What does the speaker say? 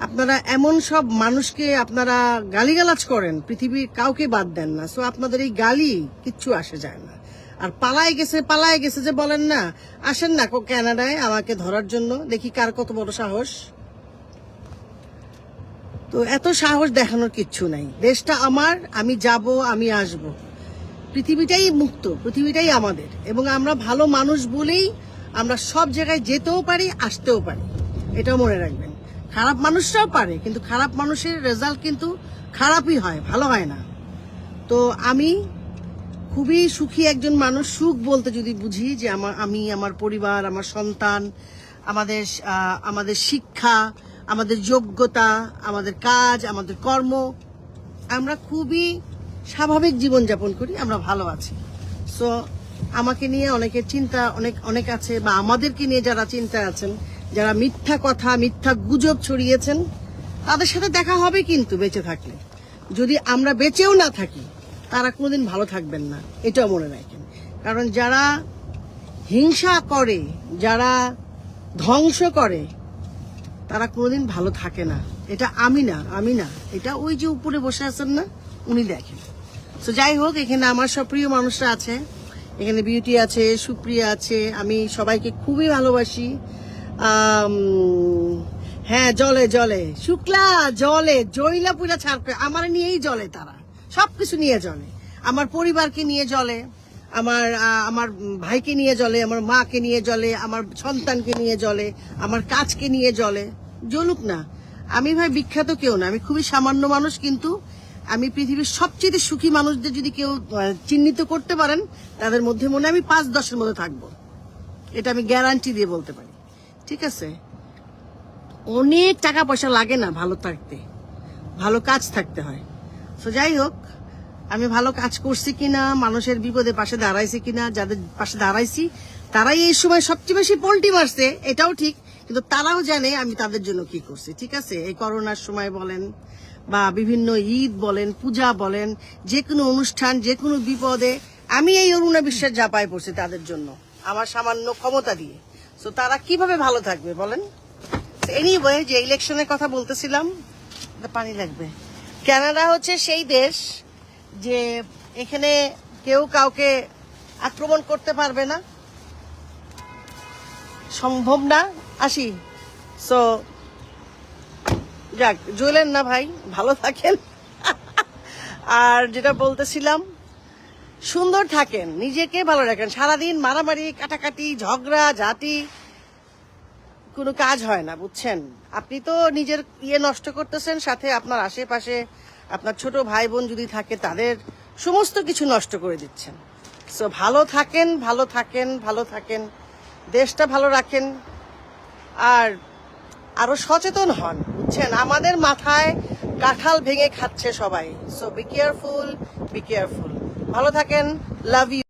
আপনারা এমন সব মানুষকে আপনারা গালিগালাজ করেন, পৃথিবীর কাউকে বাদ দেন না। সো আপনাদের এই গালি কিচ্ছু আসে যায় না। আর পালায় গেছে পালায় গেছে যে বলেন না, আসেন না কো কানাডায় আমাকে ধরার জন্য, দেখি কার কত বড় সাহস। তো এত সাহস দেখানোর কিচ্ছু নাই। দেশটা আমার, আমি যাব, আমি আসব। পৃথিবীটাই মুক্ত, পৃথিবীটাই আমাদের। এবং আমরা ভালো মানুষ বলেই আমরা সব জায়গায় যেতেও পারি, আসতেও পারি। এটাও মনে রাখবেন। খারাপ মানুষরাও পারে, কিন্তু খারাপ মানুষের রেজাল্ট কিন্তু খারাপই হয়, ভালো হয় না। তো আমি খুবই সুখী একজন মানুষ, সুখ বলতে যদি বুঝি যে আমার, আমি, আমার পরিবার, আমার সন্তান, আমাদের আমাদের শিক্ষা, আমাদের যোগ্যতা, আমাদের কাজ, আমাদের কর্ম, আমরা খুবই স্বাভাবিক জীবনযাপন করি, আমরা ভালো আছি। সো আমাকে নিয়ে অনেকের চিন্তা, অনেক অনেক আছে, বা আমাদেরকে নিয়ে যারা চিন্তা আছেন যারা মিথ্যা কথা, মিথ্যা গুজব ছড়িয়েছেন, তাদের সাথে দেখা হবে কিন্তু বেঁচে থাকলে। যদি আমরা বেঁচেও না থাকি, তারা কোনোদিন ভালো থাকবেন না। এটাও মনে রাখেন। কারণ যারা হিংসা করে, যারা ধ্বংস করে, তারা কোনোদিন ভালো থাকে না। এটা আমি না আমি না। এটা ওই যে উপরে বসে আছেন না, উনি দেখেন। তো যাই হোক, এখানে আমার সব প্রিয় মানুষরা আছে। এখানে বিউটি আছে, সুপ্রিয়া আছে। আমি সবাইকে খুবই ভালোবাসি। হ্যাঁ জলে জলে। শুক্লা, জলে। জয়লা পুরা ছাড় আমার নিয়েই জলে তারা। সবকিছু নিয়ে জলে। আমার পরিবারকে নিয়ে জলে, আমার আমার ভাইকে নিয়ে জলে, আমার মাকে নিয়ে জলে, আমার সন্তানকে নিয়ে জলে, আমার কাজকে নিয়ে জলে। জ্বলুক না। আমি ভাই বিখ্যাত কেউ না। আমি খুবই সামান্য মানুষ, কিন্তু আমি পৃথিবীর সবচেয়ে সুখী মানুষদের যদি কেউ চিহ্নিত করতে পারেন, তাদের মধ্যে মনে আমি পাঁচ দশের মধ্যে থাকব। এটা আমি গ্যারান্টি দিয়ে বলতে পারি। ঠিক আছে? অনেক টাকা পয়সা লাগে না ভালো থাকতে। ভালো কাজ থাকতে হয়। তো যাই হোক, আমি ভালো কাজ করছি কিনা, মানুষের বিপদে পাশে দাঁড়াইছি কিনা, যাদের পাশে দাঁড়াইছি, তারাই এই সময় সবচেয়ে বেশি পোল্টি মারছে, এটাও ঠিক, কিন্তু তারাও জানে আমি তাদের জন্য কি করছি, ঠিক আছে? এই করোনার সময় বলেন, বা বিভিন্ন ঈদ বলেন, পূজা বলেন যে কোনো অনুষ্ঠান যে কোনো বিপদে, আমি এই অরুণা বিশ্বের জাপায় পড়ছি তাদের জন্য, আমার সামান্য ক্ষমতা দিয়ে। তো তারা কীভাবে ভালো থাকবে, বলেন? এনিওয়ে যে ইলেকশনের কথা বলতেছিলাম পানি লাগবে। কানাডা হচ্ছে সেই দেশ যে এখানে কেউ কাউকে আক্রমণ করতে পারবে না। সম্ভব না। আসি। সো যাক জ্বলেন না ভাই, ভালো থাকেন। আর যেটা বলতেছিলাম সুন্দর থাকেন, নিজেকে ভালো রাখেন। সারাদিন মারামারি, কাটাকাটি, ঝগড়া, ঝাঁটি, কোনো কাজ হয় না, বুঝছেন? আপনি তো নিজের ইয়ে নষ্ট করতেছেন, সাথে আপনার আশেপাশে আপনার ছোট ভাই বোন যদি থাকে, তাদের সমস্ত কিছু নষ্ট করে দিচ্ছেন। সো ভালো থাকেন ভালো থাকেন ভালো থাকেন। দেশটা ভালো রাখেন। আর আরও সচেতন হন, বুঝছেন? আমাদের মাথায় কাঁঠাল ভেঙে খাচ্ছে সবাই। So be careful be careful ভালো থাকেন লাভ ইউ